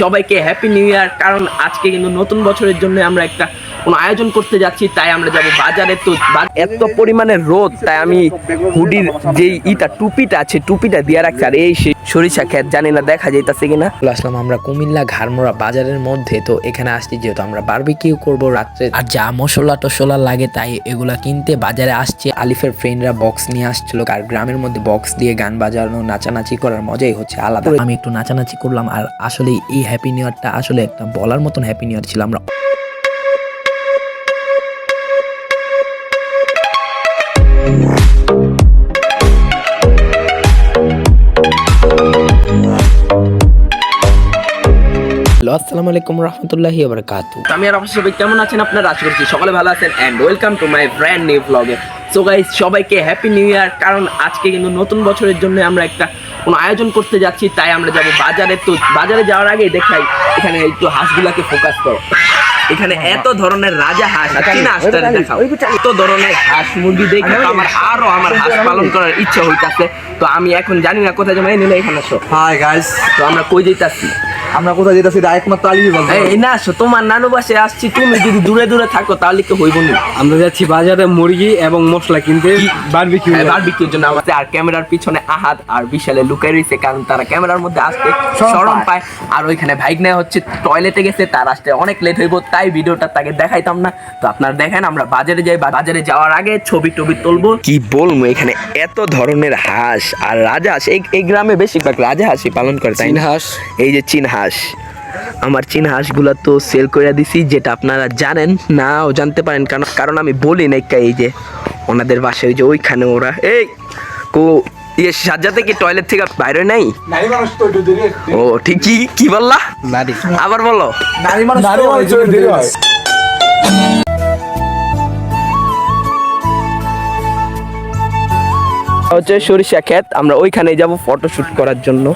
সবাইকে happy new year কারণ আজকে কিন্তু নতুন বছরের জন্য আমরা একটা কোনো আয়োজন করতে যাচ্ছি, তাই আমরা যাব বাজারে। তো এত পরিমাণে রোদ, তাই আমি হুডির যেই ইটা, টুপিটা আছে, টুপিটা দিয়ে রাখছি, আর এই সেই সরিষা ক্ষেত, জানি না, দেখা যাইতাছে কিনা। চলে আসলাম আমরা কুমিল্লা ঘাড়মোড়া বাজারের মধ্যে। তো এখানে আসছি যেহেতু আমরা বারবিকিউ করব রাত্রে। আর যা মশলা টসলা লাগে তাই এগুলা কিনতে বাজারে আসছে। আলিফের ফ্রেন্ডরা বক্স নিয়ে আসছিল আর গ্রামের মধ্যে বক্স দিয়ে গান বাজানো, নাচানাচি করার মজাই হচ্ছে আলাদা। আমি একটু নাচানাচি করলাম আর আসলে এই হ্যাপি নিউ ইয়ারটা আসলে একটা বলার মতন হ্যাপি নিউ ইয়ার ছিল আমরা। আসসালামু আলাইকুম রহমতুল্লাহি বারকাতু আমি আর অবশ্যই সবাই কেমন আছেন? আপনারা আশা করছি সকলে ভালো আছেন and welcome to my brand new ব্লগে সো গাইস সবাইকে হ্যাপি নিউ ইয়ার কারণ আজকে কিন্তু নতুন বছরের জন্য আমরা একটা কোনো আয়োজন করতে যাচ্ছি তাই আমরা যাব বাজারে। তো বাজারে যাওয়ার আগে দেখাই এখানে একটু হাঁসগুলাকে ফোকাস করো। এখানে এত ধরনের রাজা হাঁস আর চীনা হাঁসটা দেখাও। এত ধরনের হাঁস মুরগি দেখে আমার আরও আমার হাঁস পালন করার ইচ্ছা হইতাছে। তো আমি এখন জানি না কোথায় যাব। নিলে এখানে আসো। হাই গাইস তো আমরা কই যেতেছি আমরা কোথায় যেতেছি? একমাত্র আলিমি বলতে এই না আসো তোমার নানু বাসে আসছি তুমি যদি দূরে দূরে থাকো তাহলে কি হইব না। আমরা যাচ্ছি বাজারে মুরগি এবং মশলা কিনতে বারবিকিউ হ্যাঁ, বারবিকিউর জন্য আমাদের আর ক্যামেরার পিছনে আহাদ আর বিশালে লুকাই রয়েছে কারণ তারা ক্যামেরার মধ্যে আসতে শরম পায়। আর ওইখানে ভাইক নেওয়া হচ্ছে টয়লেটে গেছে তার আসতে অনেক লেট হইব তাই ভিডিওটা তাকে দেখাইতাম না। তো আপনারা দেখেন আমরা বাজারে যাই বা- বাজারে যাওয়ার আগে ছবি টবি তুলবো। কি বলব এখানে এত ধরনের হাঁস আর রাজহাঁস এই এই গ্রামে বেশিরভাগ রাজা রাজহাঁসই পালন করে তাই না? হাঁস এই যে চীন হাঁস। আমার চীন হাঁসগুলো তো সেল করে দিছি যেটা আপনারা জানেন নাও জানতে পারেন। কারণ কারণ আমি বলি না এই যে ওনাদের বাসায় ওই যে ওইখানে ওরা। এই কো ইয়ে সাজ্জাতে কি টয়লেট থেকে বাইরে নাই? ও ঠিক কি কি বললা? আবার বলো। হচ্ছে সরিষা ক্ষেত আমরা ওইখানে যাব ফটোশুট করার জন্য।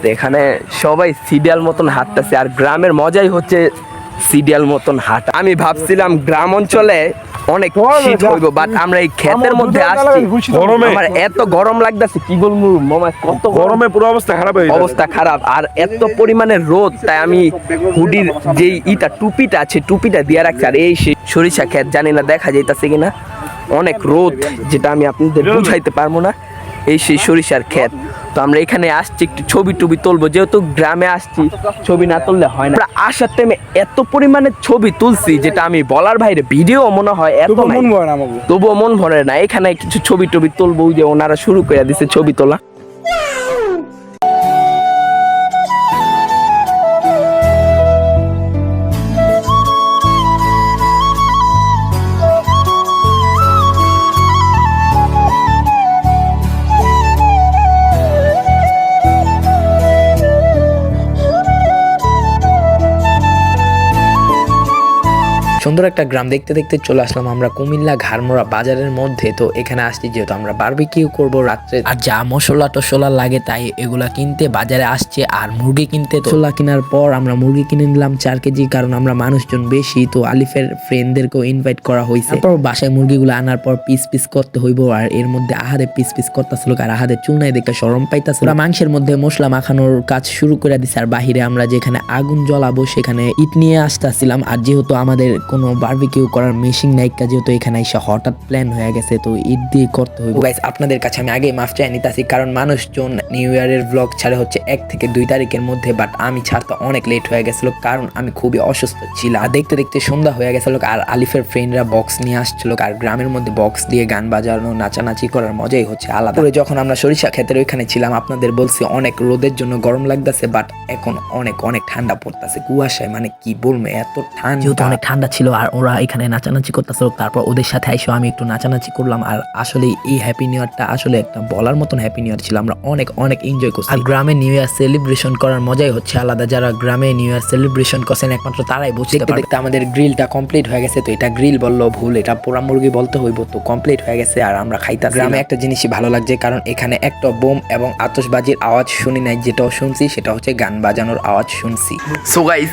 তো এখানে সবাই সিরিয়াল মতন হাঁটতেছে আর গ্রামের মজাই হচ্ছে সিরিয়াল মতন হাঁটা। আমি ভাবছিলাম গ্রাম অঞ্চলে অনেক শীত হইব বাট আমরা এই ক্ষেতের মধ্যে আসছি। গরমে। আমার এত গরম লাগতেছে কি বলব মামা কত গরমে। পুরো অবস্থা খারাপ হয়ে অবস্থা খারাপ আর এত পরিমাণে রোদ তাই আমি হুডির যেই ইটা টুপিটা আছে টুপিটা দিয়ে রাখছি আর এই সরিষা ক্ষেত জানি না দেখা যাইতাছে কিনা। অনেক রোদ যেটা আমি আপনাদের বুঝাইতে পারব না। এই সেই সরিষার ক্ষেত। তো আমরা এখানে আসছি একটু ছবি টবি তুলবো। যেহেতু গ্রামে আসছি ছবি না তুললে হয় না। আসার টাইমে এত পরিমাণে ছবি তুলছি যেটা আমি বলার বাইরে ভিডিও মনে হয় এত মন ভরে না তবুও মন ভরে না। এখানে কিছু ছবি টবি তুলবো যে ওনারা শুরু করে দিছে ছবি তোলা। সুন্দর একটা গ্রাম দেখতে দেখতে চলে আসলাম আমরা কুমিল্লা ঘাড়মোড়া বাজারের মধ্যে। তো এখানে আসছি যেহেতু আমরা বারবিকিউ করব রাত্রে। আর যা মশলা টসলা লাগে তাই এগুলা কিনতে বাজারে আসছে আর মুরগি কিনতে টসলা কেনার পর আমরা মুরগি কিনে নিলাম চার কেজি কারণ আমরা মানুষজন বেশি, তো আলিফের ফ্রেন্ডদেরকেও ইনভাইট করা হয়েছে তারপর বাসায় মুরগিগুলো আনার পর পিস পিস করতে হইব আর এর মধ্যে আহাদে পিস পিস করতেছিল আর আহাদের চুলনায় দেখে সরম পাইতাছিল। মাংসের মধ্যে মশলা মাখানোর কাজ শুরু করে দিছে আর বাহিরে আমরা যেখানে আগুন জ্বলাবো সেখানে ইট নিয়ে আসতেছিলাম। আর যেহেতু আমাদের কোনো বারবিকিউ করার মেশিন নাই যেহেতু এখানে এসে হঠাৎ প্ল্যান হয়ে গেছে তো ঈদ দিয়ে করতে হইব। গাইস আপনাদের কাছে আমি আগে মাফ চাই নিতেছি কারণ মানুষজন নিউ ইয়ারের ব্লগ ছাড়ে হচ্ছে এক থেকে দুই তারিখের মধ্যে বাট আমি ছাড়তে অনেক লেট হয়ে গেছিল কারণ আমি খুবই অসুস্থ ছিলাম। আর দেখতে দেখতে সন্ধ্যা হয়ে গেছিল আর আলিফের ফ্রেন্ডরা বক্স নিয়ে আসছিল আর গ্রামের মধ্যে বক্স দিয়ে গান বাজানো নাচানাচি করার মজাই হচ্ছে আলাদা। করে যখন আমরা সরিষা ক্ষেতের ওইখানে ছিলাম আপনাদের বলছি অনেক রোদের জন্য গরম লাগতেছে বাট এখন অনেক অনেক ঠান্ডা পড়তেছে। কুয়াশায় মানে কি বলব এত ঠান্ডা। অনেক ঠান্ডা ছিল আর ওরা এখানে নাচানাচি করতেছিল। তারপর ওদের সাথে আইসো আমি একটু নাচানাচি করলাম আর আসলে এই হ্যাপি নিউ ইয়ারটা আসলে একটা বলার মতন হ্যাপি নিউ ইয়ার ছিল। আমরা অনেক অনেক এনজয় করছি। আর গ্রামে নিউ ইয়ার সেলিব্রেশন করার মজাই হচ্ছে আলাদা। যারা গ্রামে নিউ ইয়ার সেলিব্রেশন করছেন একমাত্র তারাই বুঝতে দেখতে দেখতে আমাদের গ্রিলটা কমপ্লিট হয়ে গেছে। তো এটা গ্রিল বলল ভুল এটা পোড়া মুরগি বলতে হইব। তো কমপ্লিট হয়ে গেছে আর আমরা খাইতা গ্রামে একটা জিনিসই ভালো লাগছে কারণ এখানে একটা বোম এবং আতশবাজির আওয়াজ শুনি নাই। যেটাও শুনছি সেটা হচ্ছে গান বাজানোর আওয়াজ শুনছি। সো গাইস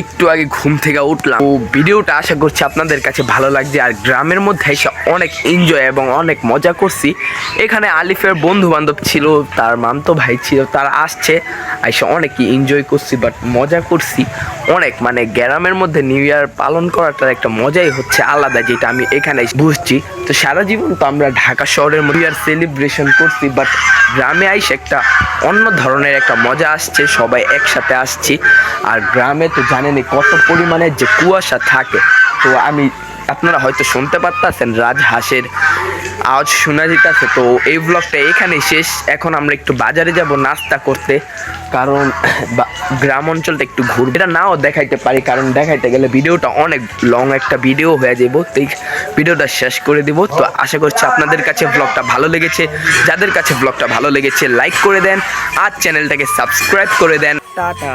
একটু আগে ঘুম থেকে উঠলাম। ও ভিডিওটা আশা করছি আপনাদের কাছে ভালো লাগছে। আর গ্রামের মধ্যে এসে অনেক এনজয় এবং অনেক মজা করছি। এখানে আলিফের বন্ধু বান্ধব ছিল, তার মামতো ভাই ছিল, তারা আসছে এসে অনেকই এনজয় করছি বাট মজা করছি। অনেক মানে গ্রামের মধ্যে নিউ ইয়ার পালন করাটার একটা মজাই হচ্ছে আলাদা, যেটা আমি এখানে বুঝছি। তো সারা জীবন তো আমরা ঢাকা শহরের নিউ ইয়ার সেলিব্রেশন করছি বাট গ্রামে আইসে একটা অন্য ধরনের একটা মজা আসছে, সবাই একসাথে আসছি। আর গ্রামে তো জানেনই কত পরিমাণে যে কুয়াশা থাকে। তো আমি আপনারা হয়তো শুনতে পারতেছেন রাজহাঁসের আওয়াজ শোনা যেতেছে তো এই ব্লগটা এখানেই শেষ। এখন আমরা একটু বাজারে যাব নাস্তা করতে, কারণ গ্রাম অঞ্চলটা একটু ঘুরবো। এটা নাও দেখাইতে পারি, কারণ দেখাইতে গেলে ভিডিওটা অনেক লং একটা ভিডিও হয়ে যাব। তো এই ভিডিওটা শেষ করে দিব। তো আশা করছি আপনাদের কাছে ব্লগটা ভালো লেগেছে। যাদের কাছে ব্লগটা ভালো লেগেছে লাইক করে দেন, আর চ্যানেলটাকে সাবস্ক্রাইব করে দেন। টাটা।